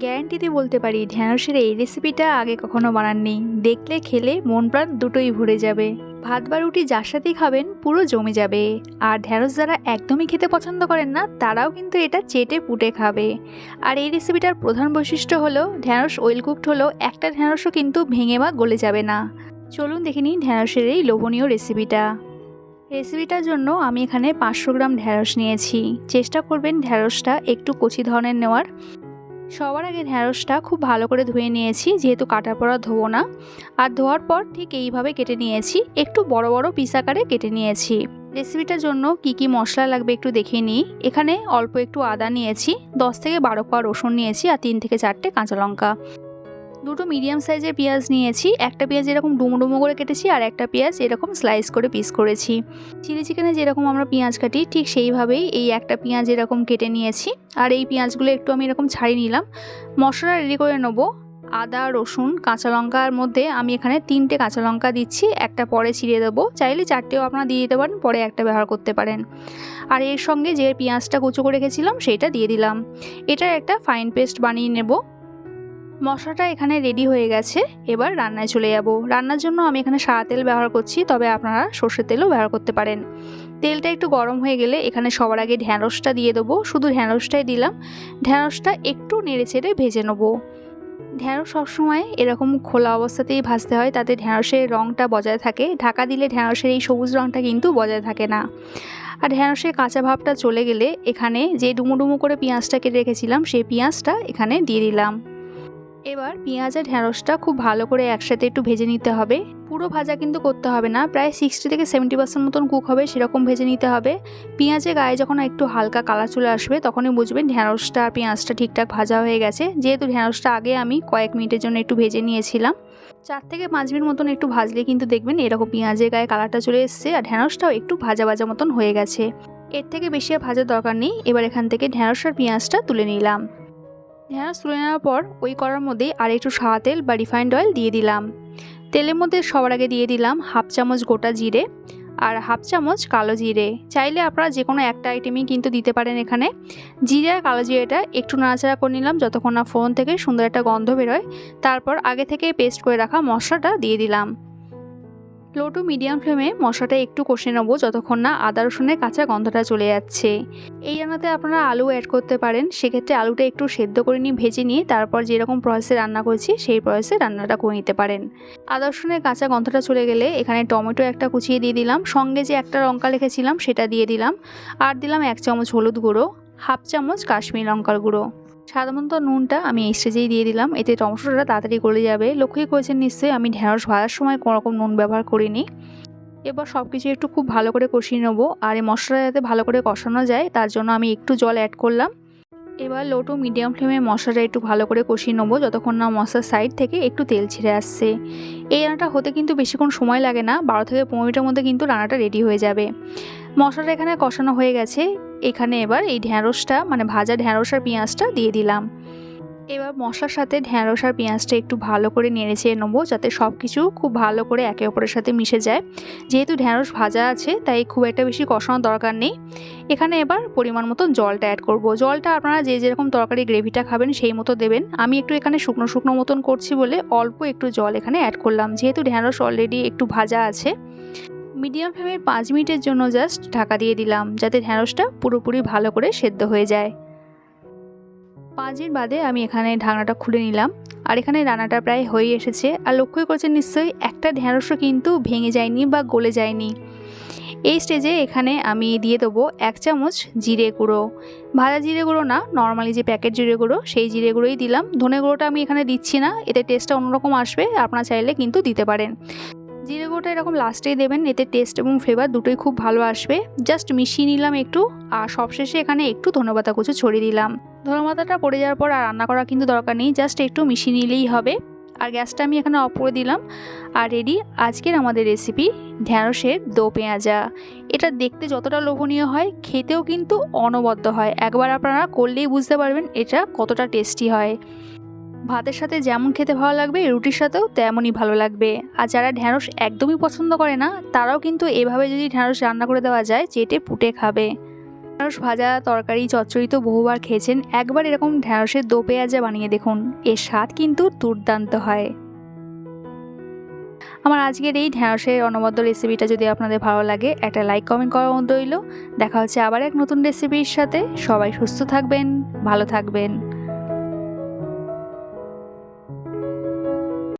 Guarantee দিয়ে বলতে পারি, ঢ্যাঁড়সের এই রেসিপিটা আগে কখনো বানাননি। দেখলে, খেলে মন প্রাণ দুটোই ভরে যাবে। ভাত বা রুটি যার সাথেই খাবেন, পুরো জমে যাবে। আর ঢ্যাঁড়স যারা একদমই খেতে পছন্দ করেন না, তারাও কিন্তু এটা চেটে পুটে খাবে। আর এই রেসিপিটার প্রধান বৈশিষ্ট্য হলো, ঢ্যাঁড়স ওয়েল কুকড হলেও একটা ঢ্যাঁড়সও কিন্তু ভেঙে বা গলে যাবে না। চলুন দেখে নিই ঢ্যাঁড়সের এই লোভনীয় রেসিপিটা রেসিপিটার জন্য আমি এখানে পাঁচশো গ্রাম ঢ্যাঁড়স নিয়েছি। চেষ্টা করবেন ঢ্যাঁড়সটা একটু কচি ধরনের নেওয়ার। সবার আগে ঢ্যাঁড়সটা খুব ভালো করে ধুয়ে নিয়েছি, যেহেতু কাটার পর আর ধোবো না। আর ধোয়ার পর ঠিক এইভাবে কেটে নিয়েছি, একটু বড় বড় পিস আকারে কেটে নিয়েছি। রেসিপিটার জন্য কি কি মশলা লাগবে একটু দেখে নিই। এখানে অল্প একটু আদা নিয়েছি, দশ থেকে বারো কোয়া রসুন নিয়েছি আর তিন থেকে চারটে কাঁচা লঙ্কা। দুটো মিডিয়াম সাইজের পেঁয়াজ নিয়েছি। একটা পেঁয়াজ এরকম ডুমো করে কেটেছি আর একটা পেঁয়াজ এরকম স্লাইস করে পিস করেছি। চিলি চিকেনে যেরকম আমরা পেঁয়াজ কাটি, ঠিক সেইভাবেই এই একটা পেঁয়াজ এরকম কেটে নিয়েছি। আর এই পেঁয়াজগুলো একটু আমি এরকম ছাড়িয়ে নিলাম। মশলা রেডি করে নেব। আদা, রসুন, কাঁচা লঙ্কার মধ্যে আমি এখানে তিনটে কাঁচা লঙ্কা দিচ্ছি। একটা পরে ছিঁড়ে দেবো। চাইলে চারটেও আপনারা দিয়ে দিতে পারেন, পরে একটা ব্যবহার করতে পারেন। আর এর সঙ্গে যে পেঁয়াজটা কুচো করে রেখেছিলাম সেইটা দিয়ে দিলাম। এটার একটা ফাইন পেস্ট বানিয়ে নেব। মশলাটা এখানে রেডি হয়ে গেছে। এবার রান্নায় চলে যাব। রান্নার জন্য আমি এখানে সাদা তেল ব্যবহার করছি, তবে আপনারা সর্ষের তেলও ব্যবহার করতে পারেন। তেলটা একটু গরম হয়ে গেলে এখানে সবার আগে ঢ্যাঁড়সটা দিয়ে দেবো। শুধু ঢ্যাঁড়সটাই দিলাম। ঢ্যাঁড়সটা একটু নেড়ে চেড়ে ভেজে নেব। ঢ্যাঁড়স সবসময় এরকম খোলা অবস্থাতেই ভাজতে হয়, তাতে ঢ্যাঁড়সের রঙটা বজায় থাকে। ঢাকা দিলে ঢ্যাঁড়সের এই সবুজ রঙটা কিন্তু বজায় থাকে না। আর ঢ্যাঁড়সের কাঁচা ভাবটা চলে গেলে এখানে যে ডুমো ডুমো করে পেঁয়াজটা কেটে রেখেছিলাম, সেই পেঁয়াজটা এখানে দিয়ে দিলাম। এবার পেঁয়াজ আর ঢ্যাঁড়সটা খুব ভালো করে একসাথে একটু ভেজে নিতে হবে। পুরো ভাজা কিন্তু করতে হবে না, প্রায় সিক্সটি থেকে সেভেন্টি পার্সেন্ট মতন কুক হবে, সেরকম ভেজে নিতে হবে। পেঁয়াজের গায়ে যখন একটু হালকা কালার চলে আসবে, তখনই বুঝবেন ঢ্যাঁড়সটা আর পেঁয়াজটা ঠিকঠাক ভাজা হয়ে গেছে। যেহেতু ঢ্যাঁড়সটা আগে আমি কয়েক মিনিটের জন্য একটু ভেজে নিয়েছিলাম, চার থেকে পাঁচ মিনিট মতন একটু ভাজলে কিন্তু দেখবেন এরকম পেঁয়াজের গায়ে কালারটা চলে এসছে আর ঢ্যাঁড়সটাও একটু ভাজা ভাজা মতন হয়ে গেছে। এর থেকে বেশি আর ভাজার দরকার নেই। এবার এখান থেকে ঢ্যাঁড়স আর পেঁয়াজটা তুলে নিলাম। ঢ্যাঁড়স তুলে নেওয়ার পর ওই করার মধ্যে আর একটু সাদা তেল বা রিফাইন্ড অয়েল দিয়ে দিলাম। তেলের মধ্যে সবার আগে দিয়ে দিলাম হাফ চামচ গোটা জিরে আর হাফ চামচ কালো জিরে। চাইলে আপনারা যে কোনো একটা আইটেমই কিন্তু দিতে পারেন এখানে। জিরে আর কালো জিরেটা একটু নাড়াচাড়া করে নিলাম যতক্ষণ না ফোন থেকে সুন্দর একটা গন্ধ বেরোয়। তারপর আগে থেকে পেস্ট করে রাখা মশলাটা দিয়ে দিলাম। লো টু মিডিয়াম ফ্লেমে মশলাটা একটু কষে নেব যতক্ষণ না আদা রসুনের কাঁচা গন্ধটা চলে যাচ্ছে। এই রান্নাতে আপনারা আলু অ্যাড করতে পারেন। সেক্ষেত্রে আলুটা একটু সেদ্ধ করে নিয়ে ভেজে নিয়ে তারপর যেরকম প্রসেসে রান্না করেছি সেই প্রসেসে রান্নাটা করে নিতে পারেন। আদা রসুনের কাঁচা গন্ধটা চলে গেলে এখানে টমেটো একটা কুচিয়ে দিয়ে দিলাম। সঙ্গে যে একটা লঙ্কা রেখেছিলাম সেটা দিয়ে দিলাম। আর দিলাম এক চামচ হলুদ গুঁড়ো, হাফ চামচ কাশ্মীর লঙ্কার গুঁড়ো। সাধারণত নুনটা আমি এই স্টেজেই দিয়ে দিলাম। এতে টমেটোটা তাড়াতাড়ি গলে যাবে। লক্ষ্যই করেছেন নিশ্চয়ই আমি ঢেঁড়স ভাজার সময় কোনো রকম নুন ব্যবহার করিনি। এবার সব কিছু একটু খুব ভালো করে কষিয়ে নেব। আর এই মশলাটা যাতে ভালো করে কষানো যায়, তার জন্য আমি একটু জল অ্যাড করলাম। এবার লো টু মিডিয়াম ফ্লেমে মশলাটা একটু ভালো করে কষিয়ে নেব, যতক্ষণ না মশলার সাইড থেকে একটু তেল ছেড়ে আসছে। এই রান্নাটা হতে কিন্তু বেশিক্ষণ সময় লাগে না। বারো থেকে পনেরো মিনিটের মধ্যে কিন্তু রান্নাটা রেডি হয়ে যাবে। মশলাটা এখানে কষানো হয়ে গেছে। এখানে এবার এই ঢ্যাঁড়সটা মানে ভাজা ঢ্যাঁড়স আর পেঁয়াজটা দিয়ে দিলাম। এবার মশলার সাথে ঢ্যাঁড়স আর পেঁয়াজটা একটু ভালো করে নেড়ে চেড়ে নেব যাতে সব কিছু খুব ভালো করে একে অপরের সাথে মিশে যায়। যেহেতু ঢ্যাঁড়স ভাজা আছে, তাই খুব একটা বেশি কষানোর দরকার নেই। এখানে এবার পরিমাণ মতন জলটা অ্যাড করব। জলটা আপনারা যে যেরকম তরকারি গ্রেভিটা খাবেন সেই মতো দেবেন। আমি একটু এখানে শুকনো শুকনো মতন করছি বলে অল্প একটু জল এখানে অ্যাড করলাম। যেহেতু ঢ্যাঁড়স অলরেডি একটু ভাজা আছে মিডিয়াম ফ্লেমে পাঁচ মিনিটের জন্য জাস্ট ঢাকা দিয়ে দিলাম, যাতে ঢ্যাঁড়সটা পুরোপুরি ভালো করে সেদ্ধ হয়ে যায়। পাঁচ মিনিট বাদে আমি এখানে ঢাকনাটা খুলে নিলাম, আর এখানে রান্নাটা প্রায় হয়ে এসেছে। আর লক্ষ্যই করছেন নিশ্চয়ই, একটা ঢ্যাঁড়সও কিন্তু ভেঙে যায়নি বা গলে যায়নি। এই স্টেজে এখানে আমি দিয়ে দেবো এক চামচ জিরে গুঁড়ো। ভাজা জিরে গুঁড়ো না, নর্মালি যে প্যাকেট জিরে গুঁড়ো, সেই জিরে গুঁড়োই দিলাম। ধনে গুঁড়োটা আমি এখানে দিচ্ছি না, এতে টেস্টটা অন্যরকম আসবে, আপনারা চাইলে কিন্তু দিতে পারেন। জিরে গুঁড়োটা এরকম লাস্টেই দেবেন, এতে টেস্ট এবং ফ্লেভার দুটোই খুব ভালো আসবে। জাস্ট মিশিয়ে নিলাম একটু, আর সবশেষে এখানে একটু ধনেপাতা কুচো ছড়িয়ে দিলাম। ধনেপাতাটা পড়ে যাওয়ার পর আর রান্না করা কিন্তু দরকার নেই জাস্ট একটু মিশিয়ে নিলেই হবে। আর গ্যাসটা আমি এখানে অফ করে দিলাম। আর রেডি আজকের আমাদের রেসিপি ঢ্যাঁড়সের দো পেঁয়াজা। এটা দেখতে যতটা লোভনীয় হয়, খেতেও কিন্তু অনবদ্য হয়। একবার আপনারা করলেই বুঝতে পারবেন এটা কতটা টেস্টি হয়। ভাতের সাথে যেমন খেতে ভালো লাগবে, রুটির সাথেও তেমনই ভালো লাগবে। আর যারা ঢ্যাঁড়স একদমই পছন্দ করে না, তারাও কিন্তু এভাবে যদি ঢ্যাঁড়স রান্না করে দেওয়া যায়, চেটে পুটে খাবে। ঢ্যাঁড়স ভাজা, তরকারি, চচ্চড়ি তো বহুবার খেয়েছেন, একবার এরকম ঢ্যাঁড়সের দো পেঁয়াজা বানিয়ে দেখুন, এর স্বাদ কিন্তু দুর্দান্ত হয়। আমার আজকের এই ঢ্যাঁড়সের অনবদ্য রেসিপিটা যদি আপনাদের ভালো লাগে, একটা লাইক কমেন্ট করার মতো রইল। দেখা হচ্ছে আবার এক নতুন রেসিপির সাথে। সবাই সুস্থ থাকবেন, ভালো থাকবেন।